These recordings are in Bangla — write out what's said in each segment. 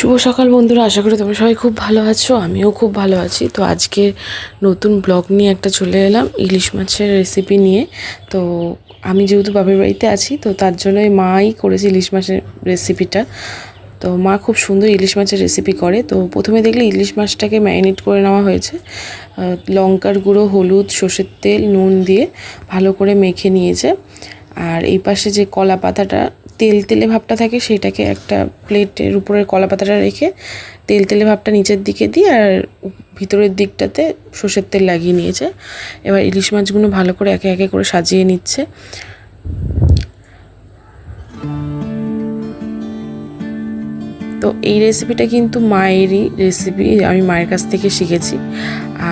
শুভ সকাল বন্ধুরা, আশা করি তোমরা সবাই খুব ভালো আছো, আমিও খুব ভালো আছি। তো আজকে নতুন ব্লগ নিয়ে একটা চলে এলাম, ইলিশ মাছের রেসিপি নিয়ে। তো আমি যেহেতু বাপের বাড়িতে আছি, তো তার জন্যই মাই করেছে ইলিশ মাছের রেসিপিটা তো মা খুব সুন্দর ইলিশ মাছের রেসিপি করে। তো প্রথমে দেখলে ইলিশ মাছটাকে ম্যারিনেট করে নেওয়া হয়েছে। লঙ্কার গুঁড়ো, হলুদ, সর্ষের তেল, নুন দিয়ে ভালো করে মেখে নিয়েছে। আর এই পাশে যে কলা পাতাটা তেল তেলে ভাবটা থাকে সেটাকে একটা প্লেটের উপরে কলা পাতাটা রেখে তেল তেলে ভাবটা নিচের দিকে দিয়ে আর ভিতরের দিকটাতে সর্ষের তেল লাগিয়ে নিয়েছে। এবার ইলিশ মাছগুলো ভালো করে একে একে করে সাজিয়ে নিচ্ছে। তো এই রেসিপিটা কিন্তু মায়েরই রেসিপি আমি মায়ের কাছ থেকে শিখেছি।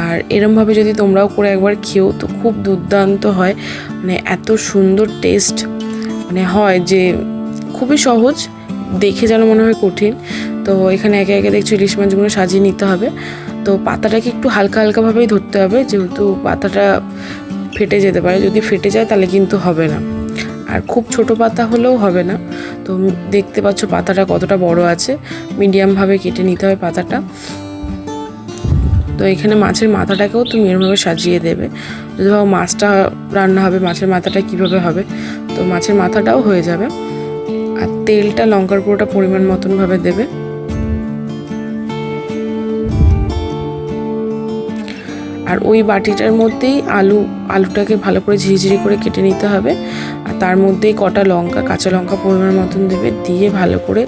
আর এরমভাবে যদি তোমরাও করে একবার খেও তো খুব দুর্দান্ত হয়। মানে এত সুন্দর টেস্ট মানে হয় যে খুবই সহজ, দেখে যেন মনে হয় কঠিন। তো এখানে একে একে দেখছ ইলিশ মাছগুলো সাজিয়ে নিতে হবে। তো পাতাটাকে একটু হালকা হালকাভাবেই ধরতে হবে, যেহেতু পাতাটা ফেটে যেতে পারে। যদি ফেটে যায় তাহলে কিন্তু হবে না। আর খুব ছোট পাতা হলেও হবে না। তো দেখতে পাচ্ছ পাতাটা কতটা বড় আছে। মিডিয়ামভাবে কেটে নিতে হবে পাতাটা। তো এখানে মাছের মাথাটাকেও তুমি এরমভাবে সাজিয়ে দেবে। যদি ভাবো মাছটা রান্না হবে, মাছের মাথাটা কীভাবে হবে, তো মাছের মাথাটাও হয়ে যাবে। তেলটা লঙ্কার গুঁড়োটা পরিমাণ মতনভাবে দেবে। আর ওই বাটিটার মধ্যেই আলু, আলুটাকে ভালো করে ঝিরিঝিরি করে কেটে নিতে হবে। আর তার মধ্যেই কটা লঙ্কা, কাঁচা লঙ্কা পরিমাণ মতন দেবে। দিয়ে ভালো করে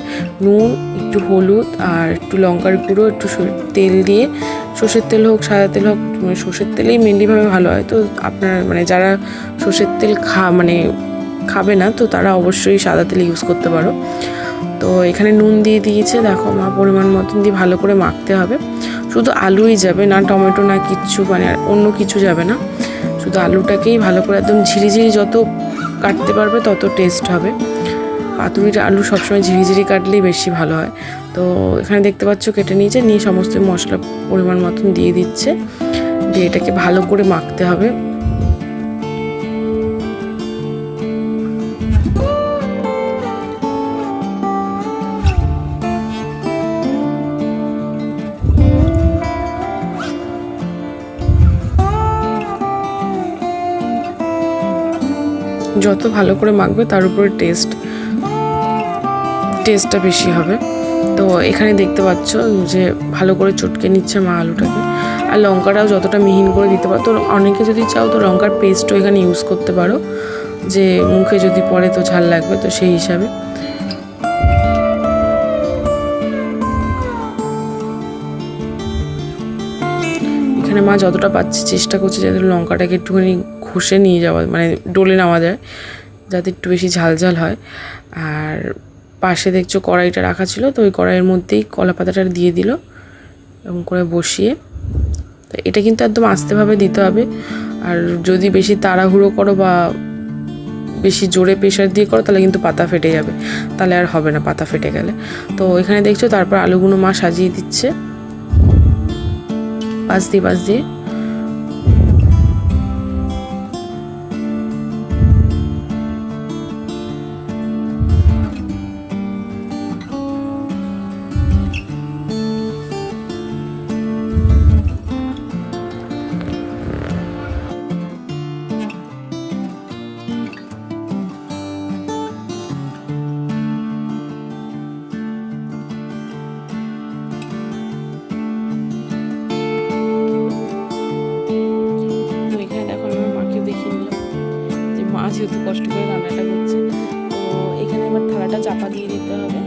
নুন, একটু হলুদ আর একটু লঙ্কার গুঁড়ো, একটু তেল দিয়ে সর্ষের তেল হোক, সাদা তেল হোক মানে সর্ষের তেলেই মেনলিভাবে ভালো হয়। তো আপনার মানে যারা সর্ষের তেল খা মানে খাবে না, তো তারা অবশ্যই সাদা তেল ইউজ করতে পারো। তো এখানে নুন দিয়ে দিয়েছে, দেখো মা পরিমাণ মতন দিয়ে ভালো করে মাখতে হবে। শুধু আলুই যাবে, না টমেটো, না কিচ্ছু মানে আর অন্য কিছু যাবে না। শুধু আলুটাকেই ভালো করে একদম ঝিরিঝিরি যত কাটতে পারবে, তত টেস্ট হবে। পাতুরির আলু সবসময় ঝিরিঝিরি কাটলেই বেশি ভালো হয়। তো এখানে দেখতে পাচ্ছ কেটে নিয়েছে, নিয়ে সমস্ত মশলা পরিমাণ মতন দিয়ে দিচ্ছে। দিয়ে এটাকে ভালো করে মাখতে হবে। যত ভালো করে মাখবে তার উপরে টেস্ট টেস্টটা বেশি হবে। তো এখানে দেখতে পাচ্ছ যে ভালো করে চটকে নিচ্ছে মা আলুটাকে। আর লঙ্কাটাও যতটা মিহিন করে দিতে পারো, তো অনেকে যদি চাও তো লঙ্কার পেস্টও এখানে ইউজ করতে পারো। যে মুখে যদি পড়ে তো ঝাল লাগবে, তো সেই হিসাবে। এখানে মা যতটা পাচ্ছে চেষ্টা করছে যাতে লঙ্কাটাকে একটুখানি ঘষে নিয়ে যাওয়া মানে ডলে নেওয়া যায়, যাতে একটু বেশি ঝাল ঝাল হয়। আর পাশে দেখছ কড়াইটা রাখা ছিল, তো ওই কড়াইয়ের মধ্যেই কলা পাতাটা দিয়ে দিল এবং করে বসিয়ে। তো এটা কিন্তু একদম আস্তেভাবে দিতে হবে। আর যদি বেশি তাড়াহুড়ো করো বা বেশি জোরে প্রেশার দিয়ে করো, তাহলে কিন্তু পাতা ফেটে যাবে। তাহলে আর হবে না, পাতা ফেটে গেলে। তো এখানে দেখছ তারপর আলুগুলো মা সাজিয়ে দিচ্ছে। পাশ দিয়ে পাশ দিয়ে যেহেতু কষ্ট করে রান্নাটা করছে, তো এখানে এবার থালাটা চাপা দিয়ে দিতে হবে।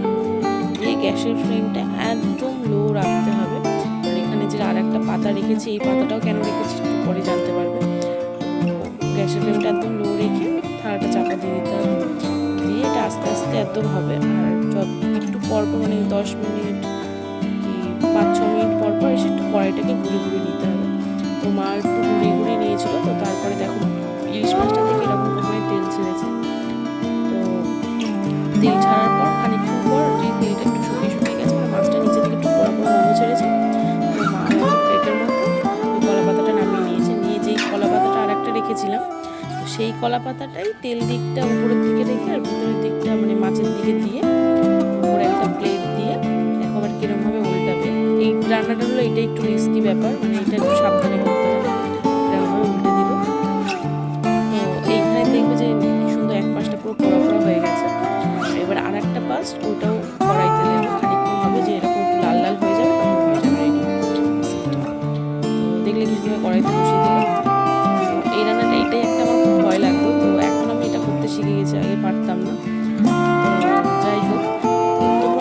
দিয়ে গ্যাসের ফ্লেমটা একদম লো রাখতে হবে। আর এখানে যে আর একটা পাতা রেখেছি, এই পাতাটাও কেন রেখেছি একটু পরে জানতে পারবে। গ্যাসের ফ্লেমটা একদম লো রেখে থালাটা চাপা দিয়ে দিতে হবে। দিয়ে এটা আস্তে আস্তে একদম হবে। আর যত একটু পর পর মানে দশ মিনিট কি পাঁচ ছ মিনিট পর পর এসে একটু কড়াইটাকে ঘুরে ঘুরে নিতে হবে। তো মা একটু ঘুরিয়ে ঘুরিয়ে নিয়েছিল, তো তারপরে দেখো ইলিশ মাছটা থেকে এরকম ছেড়েছে। তো তেল ছাড়ার পর, খানিকক্ষণ পর যে তেলটা একটু শুকিয়ে শুকিয়ে গেছে মানে মাছটা নিচে থেকে একটু পোড়া পোড়া গন্ধ ছেড়েছে। তো মা কলা পাতাটা নামিয়ে নিয়েছে। নিয়ে যেই কলা পাতাটা আর একটা রেখেছিলাম, তো সেই কলা পাতাটাই তেল দিকটা উপরের দিকে রেখে আর ভিতরের দিকটা মানে মাছের দিকে দিয়ে উপরে একটা প্লেট দিয়ে দেখো আবার কীরকম রান্নাটা হলো এটা একটু রিস্কি ব্যাপার মানে এটা একটু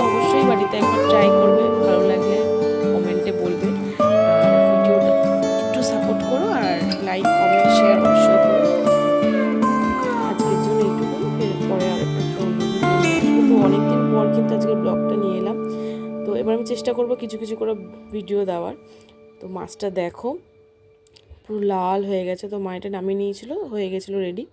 অবশ্যই বাড়িতে একবার ট্রাই করবে, ভালো বলবে। একটু সাপোর্ট করো আর অবশ্যই পরে আর তো পর কিন্তু আজকে ব্লগটা নিয়ে এলাম। তো এবার আমি চেষ্টা করব কিছু কিছু করে ভিডিও দেওয়ার। তো মাছটা দেখো, পুরো লাল হয়ে গেছে। তো মা এটা নামিয়ে নিয়েছিল, হয়ে গেছিল রেডি